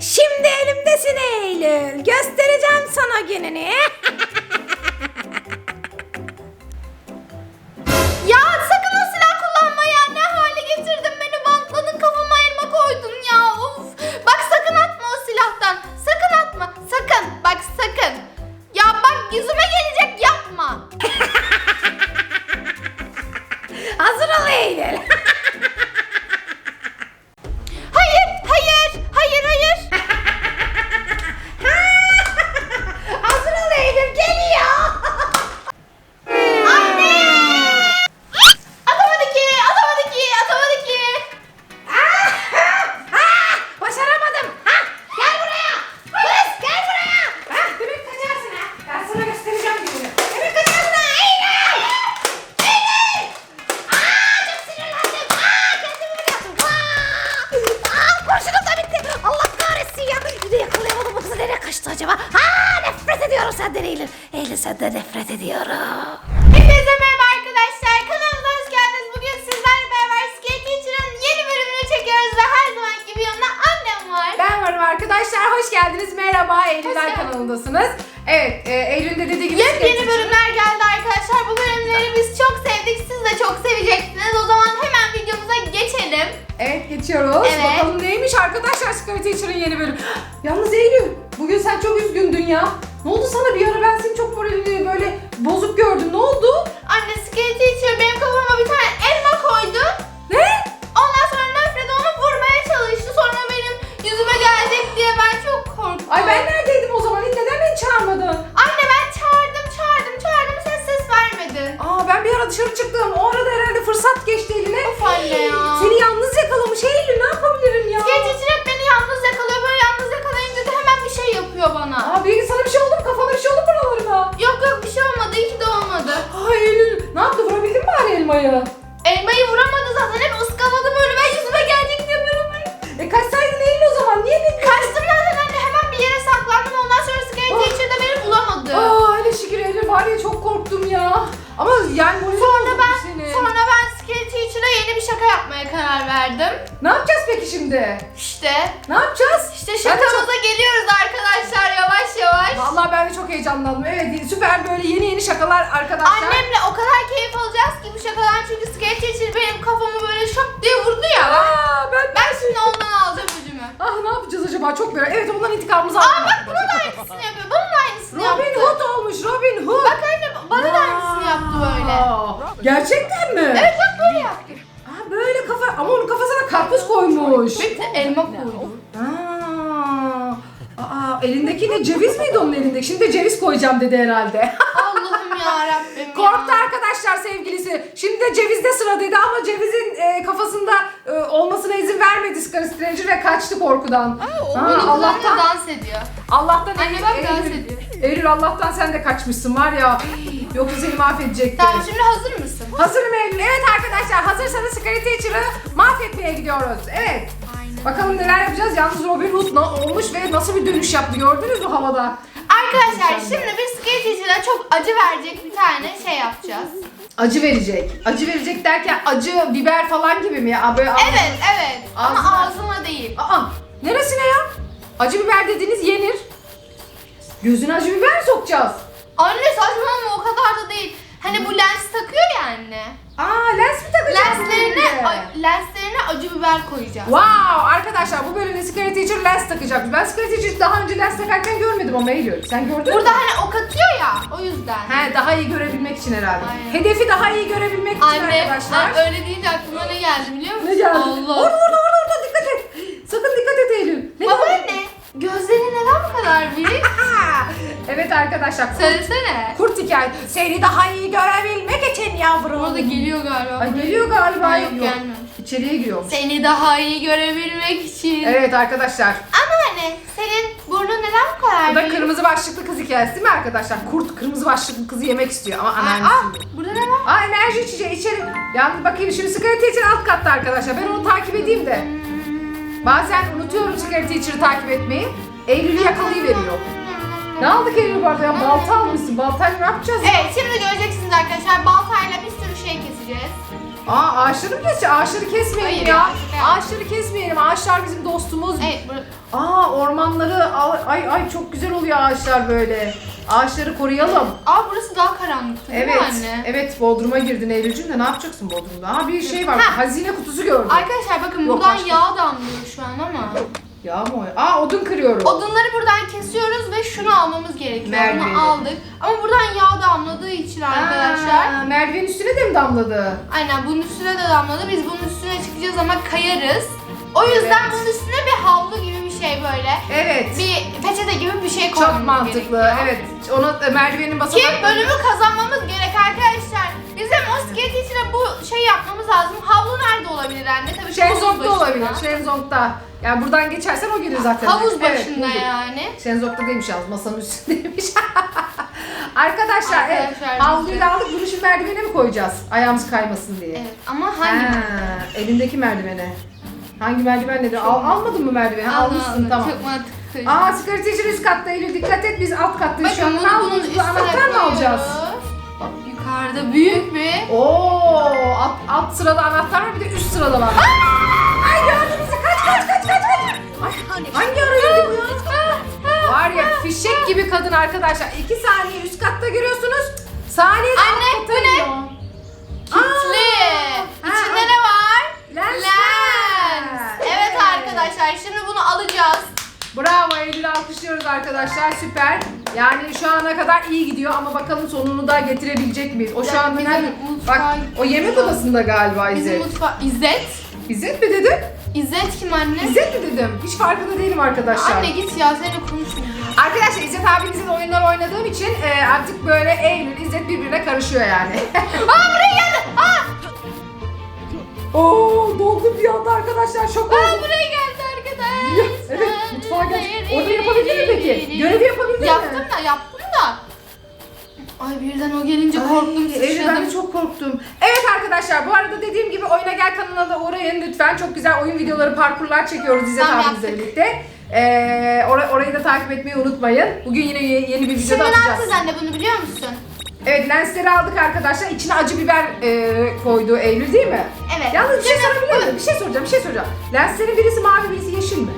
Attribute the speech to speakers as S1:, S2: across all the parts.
S1: Şimdi elimdesin Eylül. Göstereceğim sana gününü. senden Eylül. Eylül senden nefret ediyorum.
S2: Hepinize merhaba arkadaşlar. Kanalımıza hoş geldiniz. Bugün sizlerle beraber Skate Teacher'ın yeni bölümünü çekiyoruz ve her zaman gibi yanında annem var.
S3: Ben varım arkadaşlar. Hoş geldiniz. Merhaba.
S2: Geldin.
S3: kanalındasınız. Evet, e, Eylül'ün de dediği gibi skate
S2: Yepyeni
S3: için-
S2: bölümler geldi arkadaşlar. Bu bölümleri biz çok sevdik. Siz de çok seveceksiniz. O zaman hemen videomuza geçelim.
S3: Evet, geçiyoruz.
S2: Evet.
S3: Bakalım neymiş arkadaşlar Sky Teacher'ın yeni bölüm. Yalnız Eylül, bugün sen çok üzgündün ya. Ne oldu sana bir ara ben seni çok moralini böyle bozuk gördüm. Ne oldu?
S2: Anne Skate Teacher benim kafama bir tane elma koydu.
S3: Ne?
S2: Ondan sonra nefret onu vurmaya çalıştı. Sonra benim yüzüme gelecek diye ben çok korktum.
S3: Ay ben neredeydim o zaman? Neden beni çağırmadın?
S2: Anne ben çağırdım çağırdım çağırdım sen ses vermedin.
S3: Aa ben bir ara dışarı çıktım. E kaçsaydın Eylül o zaman. Niye bekliyorsun?
S2: Kaçtım zaten anne. Hemen bir yere saklandım. Ondan sonra
S3: Oh.
S2: Teacher de beni bulamadı.
S3: Aa hele şükür Eylül var ya çok korktum ya. Ama yani moralim
S2: Sonra ben
S3: senin.
S2: sonra ben Skate Teacher'a yeni bir şaka yapmaya karar verdim.
S3: Ne yapacağız peki şimdi?
S2: İşte
S3: Ne yapacağız?
S2: işte
S3: Ben de
S2: şakamıza geliyoruz arkadaşlar yavaş yavaş.
S3: Vallahi ben de çok heyecanlandım. Evet süper böyle yeni yeni şakalar arkadaşlar.
S2: Annemle o kadar keyif alacağız ki bu şakadan çünkü Skate Teacher benim kafamı böyle şok diye vurdu ya.
S3: Aa ben
S2: Ben şimdi ondan alacağım ödümü.
S3: Ah ne yapacağız acaba çok merak. Evet ondan intikamımızı
S2: Aa
S3: almak.
S2: bak buna da aynısını yapıyor. Bana da aynısını
S3: Robin
S2: yaptı.
S3: Hood olmuş Robin Hood.
S2: Bak anne bana da aynısını yaptı böyle.
S3: Aa, Gerçekten mi?
S2: Evet bak böyle yaptı.
S3: Aa, böyle kafa ama onun kafasına karpuz koymuş.
S2: Bir de elma koydu.
S3: Aa, aa, elindeki ne ceviz miydi onun elindeki? Şimdi de ceviz koyacağım dedi herhalde.
S2: Allah'ım ya Rabbim
S3: Korktu arkadaşlar sevgilisi. Şimdi de cevizde sıradaydı ama cevizin e, kafasında e, olmasına izin vermedi Scar Stranger ve kaçtı korkudan. Ha,
S2: Allah'tan dans ediyor.
S3: Allah'tan
S2: Anne bak dans ediyor.
S3: Eylül Allah'tan sen de kaçmışsın var ya. Yoksa seni mahvedecekti.
S2: Tamam şimdi hazır mısın?
S3: Hazırım Eylül. Evet arkadaşlar hazırsanız Scar Teacher'ı mahvetmeye gidiyoruz. Evet. Bakalım neler yapacağız. Yalnız Robin Hood na- olmuş ve nasıl bir dönüş yaptı gördünüz mü havada?
S2: Arkadaşlar şimdi bir skate çok acı verecek bir tane şey yapacağız.
S3: Acı verecek. Acı verecek derken acı biber falan gibi mi ya? Böyle ağzına-
S2: Evet evet ama
S3: Ağzına-
S2: ağzıma değil.
S3: Aa, neresine ya? Acı biber dediğiniz yenir. Gözüne acı biber sokacağız.
S2: Anne saçmalama o kadar da değil. Hani bu lens takıyor ya anne.
S3: Aa lens mi takacağız?
S2: Lenslerine,
S3: elinde?
S2: a- lenslerine acı biber koyacağız.
S3: Wow arkadaşlar bu bölümde Secret Teacher lens takacak. Ben Secret Teacher daha önce lens takarken görmedim ama Eylül. Sen gördün
S2: Burada
S3: mü?
S2: hani ok atıyor ya o yüzden.
S3: He daha iyi görebilmek için herhalde.
S2: Aynen.
S3: Hedefi daha iyi görebilmek için
S2: Anne
S3: arkadaşlar.
S2: ben öyle deyince aklıma ne geldi biliyor musun?
S3: Ne geldi?
S2: Allah.
S3: Orada orada orada orada dikkat et. Sakın dikkat et Eylül. Ne
S2: Babaanne gözleri neden bu kadar büyük?
S3: Evet arkadaşlar. Kurt,
S2: Söylesene.
S3: kurt hikaye. Seni daha iyi görebilmek için yavrum.
S2: Orada geliyor galiba.
S3: Ay geliyor galiba.
S2: Ha, yok, gelmemiş.
S3: İçeriye giriyormuş.
S2: Seni daha iyi görebilmek için.
S3: Evet arkadaşlar.
S2: Anneanne senin burnun neden bu kadar
S3: Bu da
S2: büyük?
S3: kırmızı başlıklı kız hikayesi değil mi arkadaşlar? Kurt kırmızı başlıklı kızı yemek istiyor ama
S2: Aa,
S3: anneannesi.
S2: aa, burada ne var?
S3: Aa enerji içeceği içeri. Yalnız bakayım şimdi Sigara Teacher alt katta arkadaşlar. Ben onu takip edeyim de. Bazen unutuyorum Sigara Teacher'ı takip etmeyi. Eylül'ü yakalayıveriyor. Ne aldık Eylül bu arada ya? Balta almışsın. Baltayla ne yapacağız?
S2: Evet şimdi göreceksiniz arkadaşlar baltayla bir sürü şey keseceğiz.
S3: Aa ağaçları mı keseceğiz? Ağaçları kesmeyelim
S2: Hayır
S3: ya.
S2: yapma.
S3: Ağaçları kesmeyelim. Ağaçlar bizim dostumuz.
S2: Evet, bur-
S3: Aa ormanları ay ay çok güzel oluyor ağaçlar böyle. Ağaçları koruyalım.
S2: Aa burası daha karanlıktı değil
S3: Evet.
S2: mi anne?
S3: Evet Bodrum'a girdin Eylül'cüm de ne yapacaksın Bodrum'da? Aa bir şey var.
S2: Ha.
S3: Hazine kutusu gördüm.
S2: Arkadaşlar bakın
S3: Yok,
S2: buradan
S3: başka.
S2: yağ damlıyor şu an ama.
S3: Ya mı? o? Aa odun kırıyorum.
S2: Odunları buradan kesiyoruz ve şunu almamız gerekiyor.
S3: Merdiveni.
S2: Bunu aldık. Ama buradan yağ damladığı için arkadaşlar.
S3: Aa, merdivenin üstüne de mi damladı?
S2: Aynen bunun üstüne de damladı. Biz bunun üstüne çıkacağız ama kayarız. O yüzden
S3: Evet.
S2: bunun üstüne bir havlu gibi bir şey böyle.
S3: Evet.
S2: Bir peçete gibi bir şey koymamız
S3: Çok mantıklı.
S2: gerekiyor.
S3: Evet. Onu merdivenin
S2: Ki
S3: basamaklarını...
S2: bölümü kazanmamız gerek arkadaşlar. Bizim o skate içine bu şey yapmamız lazım. Havlu nerede olabilir anne? Tabii ki havuz
S3: Şenzong'da
S2: başında.
S3: olabilir. Şenzong'da. Yani buradan geçersen o gelir zaten.
S2: Havuz
S3: Evet,
S2: başında
S3: bulduk.
S2: yani.
S3: Şenzong'da değilmiş yalnız masanın üstündeymiş. Arkadaşlar,
S2: Arkadaşlar,
S3: evet, havluyu da aldık. Bunu şimdi merdivene mi koyacağız? Ayağımız kaymasın diye.
S2: Evet ama hangi
S3: Ha, elindeki merdivene. Hangi merdiven dedi? Al, almadın mı merdiveni? Almışsın
S2: Anladım,
S3: tamam.
S2: Çok mantıklı.
S3: Aa sigara üst katta Eylül dikkat et biz alt kattayız şu an.
S2: Bakın
S3: Ne
S2: bunu bunun
S3: alıyoruz? Bu
S2: üstüne
S3: anahtar mı alacağız?
S2: Bak yukarıda büyük bir
S3: Oo, alt, alt sırada anahtar var bir de üst sırada var. Ay gördün bizi kaç kaç kaç kaç kaç. Ay, hangi ara yürüdü bu ya? Var ya fişek gibi kadın arkadaşlar. İki saniye üst katta görüyorsunuz. Saniye
S2: Anne,
S3: alkışlıyoruz arkadaşlar süper. Yani şu ana kadar iyi gidiyor ama bakalım sonunu da getirebilecek miyiz? O şu
S2: Yani
S3: an
S2: bizim mutfağa
S3: Bak o yemek odasında galiba
S2: Bizim
S3: İzzet.
S2: mutfağı İzzet.
S3: İzzet mi dedim?
S2: İzzet kim anne?
S3: İzzet mi dedim? Hiç farkında değilim arkadaşlar.
S2: Anne git ya seninle konuşmayacağım.
S3: Arkadaşlar İzzet abimizin oyunları oynadığım için e, artık böyle Eylül, İzzet birbirine karışıyor yani.
S2: Aa buraya geldi. Aa,
S3: Oo doldum bir anda arkadaşlar şok
S2: aa
S3: oldum.
S2: buraya
S3: mutfağa gel. Orada yapabildin mi peki? Görevi yapabildin mi?
S2: Yaptım da yaptım da. Ay birden o gelince korktum
S3: Ay, Eylül ben de çok korktum. Evet arkadaşlar bu arada dediğim gibi Oyuna Gel kanalına da uğrayın lütfen. Çok güzel oyun videoları, parkurlar çekiyoruz İzzet
S2: Tamam,
S3: abimizle
S2: yaptık.
S3: birlikte. Ee, or- orayı da takip etmeyi unutmayın. Bugün yine ye- yeni bir
S2: Şimdi
S3: videoda
S2: ne
S3: atacağız.
S2: yapacağız anne bunu biliyor musun?
S3: Evet lensleri aldık arkadaşlar. İçine acı biber e, koydu Eylül değil mi?
S2: Evet.
S3: Yalnız bir şey
S2: Şimdi
S3: sorabilir miyim? Bir şey soracağım, bir şey soracağım. Lenslerin birisi mavi, birisi yeşil mi?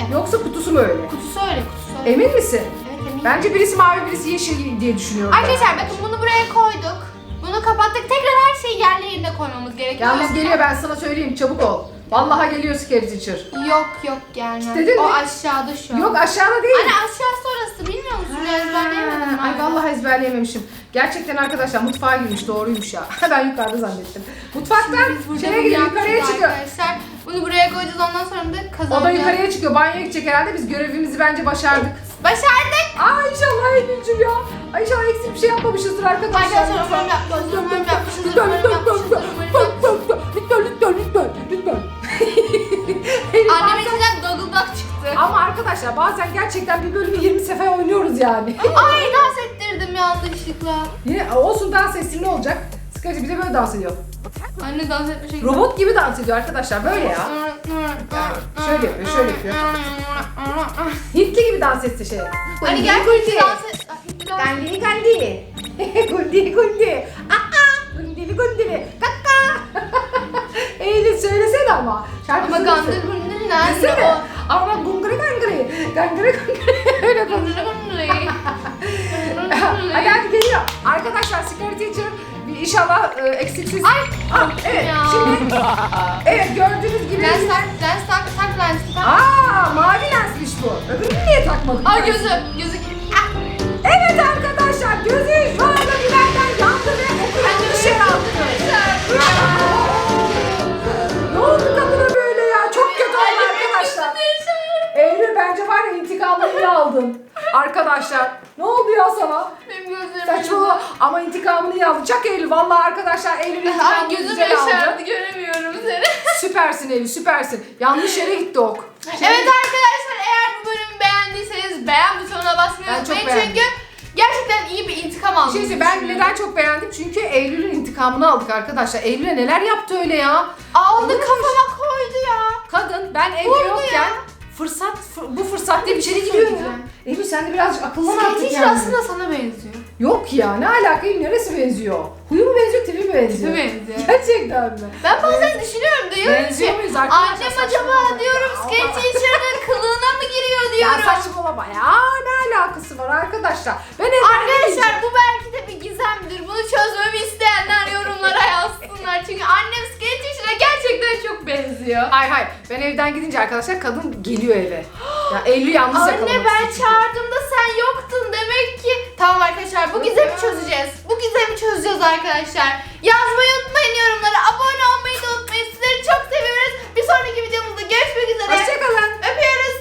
S2: Evet.
S3: Yoksa kutusu mu öyle?
S2: Kutusu öyle kutusu öyle.
S3: Emin misin?
S2: Evet eminim.
S3: Bence birisi mavi, birisi yeşil diye düşünüyorum. ben.
S2: Arkadaşlar bakın bunu buraya koyduk. Bunu kapattık. Tekrar her şeyi yerli yerine koymamız gerekiyor.
S3: Yalnız
S2: Yoksa-
S3: geliyor ben sana söyleyeyim çabuk ol. Vallahi geliyor Scary Teacher.
S2: Yok yok gelmez.
S3: Kitledin
S2: o
S3: mi?
S2: aşağıda şu an.
S3: Yok aşağıda değil.
S2: Anne aşağısı orası bilmiyor musun? Ezberleyemedim.
S3: Ay vallahi ezberleyememişim. Gerçekten arkadaşlar mutfağa girmiş doğruymuş ya. ben yukarıda zannettim. Mutfaktan
S2: Biz burada
S3: şeye gidiyor
S2: yaptık
S3: yukarıya çıkıyor.
S2: Arkadaşlar bunu buraya koyacağız ondan sonra da kazanacağız.
S3: O da yukarıya çıkıyor. Banyoya gidecek herhalde. Biz görevimizi bence başardık.
S2: Başardık.
S3: Aa inşallah Eylül'cüm ya. Ay inşallah eksik bir şey yapmamışızdır arkadaşlar.
S2: Arkadaşlar umarım yapmışızdır. Umarım yapmışızdır.
S3: Lütfen lütfen lütfen lütfen lütfen lütfen lütfen
S2: Annemin içinden Google Doc çıktı.
S3: Ama arkadaşlar bazen gerçekten bir bölümü 20 sefer oynuyoruz yani.
S2: Ay dans ettirdim yanlışlıkla.
S3: Yine olsun dans etsin ne olacak? Sıkıcı bir de böyle dans ediyor.
S2: Anne dans etmiş. şekilde.
S3: Robot gibi dans ediyor arkadaşlar böyle ya. şöyle yapıyor, şöyle yapıyor. Hintli gibi dans etti şey.
S2: Hani gel
S3: Gundi.
S2: dans et.
S3: Gandili gandili. Gundili gundi. Aa, gundili gundili. Kaka. Eylül söylesene ama. Şarkı
S2: Ama gandır bundur nerede o?
S3: Ama ben gungri gangri. Gangri gangri. Öyle konuşuyor. hadi hadi geliyor. Arkadaşlar Teacher bir inşallah e, eksiksiz.
S2: Ay,
S3: Ah, evet
S2: ya.
S3: şimdi evet gördüğünüz gibi.
S2: Lens tak, lens tak, tak lens tak.
S3: Aa mavi lensmiş bu. Öbürünü niye takmadık?
S2: Ay gözü, gözü. Ah,
S3: Evet arkadaşlar gözü şu anda biberden yandı ve okulu dışarı attı. Ne oldu kadına böyle ya? Çok kötü oldu arkadaşlar. Eylül bence var ya intikamını aldın. Arkadaşlar ne oldu ya sana?
S2: Benim gözlerim.
S3: Saçmalama ama intikamını iyi aldın. Çak Eylül vallahi arkadaşlar Eylül
S2: Ay gözüm
S3: güzel
S2: yaşardı
S3: aldı.
S2: göremiyorum seni.
S3: Süpersin Eylül süpersin. Yanlış yere gitti ok. Şey-
S2: Evet arkadaşlar eğer bu bölümü beğendiyseniz beğen butonuna basmayı
S3: Ben çok
S2: unutmayın
S3: beğendim.
S2: çünkü gerçekten iyi bir intikam aldım.
S3: Bir şey söyleyeyim, ben neden çok beğendim? Çünkü Eylül'ün intikamını aldık arkadaşlar. Eylül'e neler yaptı öyle ya?
S2: Aldı kafama koydu ya.
S3: Kadın ben evde
S2: Vurdu
S3: yokken
S2: ya.
S3: fırsat fır- bu fırsat diye bir şey
S2: şey
S3: gidiyor ya.
S2: söyleyeceğim.
S3: Eylül sen de birazcık akıllan artık
S2: teacher
S3: yani.
S2: aslında sana benziyor.
S3: Yok ya ne alaka Eylül neresi benziyor? Huyu mu benziyor tipi mi benziyor?
S2: Tipi benziyor.
S3: Gerçekten mi?
S2: Ben bazen düşünüyorum diyorum
S3: Benziyor
S2: ki
S3: muyuz arkadaşlar?
S2: annem
S3: Saçmalama
S2: acaba
S3: ya.
S2: diyorum skate teacher'ın kılığına mı giriyor
S3: Ya
S2: diyorum.
S3: saçmalama ya ne alakası var arkadaşlar? Ben evden
S2: Arkadaşlar bu belki de bir gizemdir. Bunu çözmemi isteyenler yorumlara yazsınlar. Çünkü annem skate teacher'a gerçekten çok benziyor.
S3: Hay hay ben evden gidince arkadaşlar kadın geliyor eve. Ya Eylül yalnız
S2: Anne
S3: yakalamak
S2: ben
S3: istiyor.
S2: çağırdığımda sen yoktun. Tamam arkadaşlar bu gizemi çözeceğiz. Bu gizemi çözeceğiz arkadaşlar. Yazmayı unutmayın yorumlara. Abone olmayı da unutmayın. Sizleri çok seviyoruz. Bir sonraki videomuzda görüşmek üzere.
S3: Hoşçakalın.
S2: Öpüyoruz.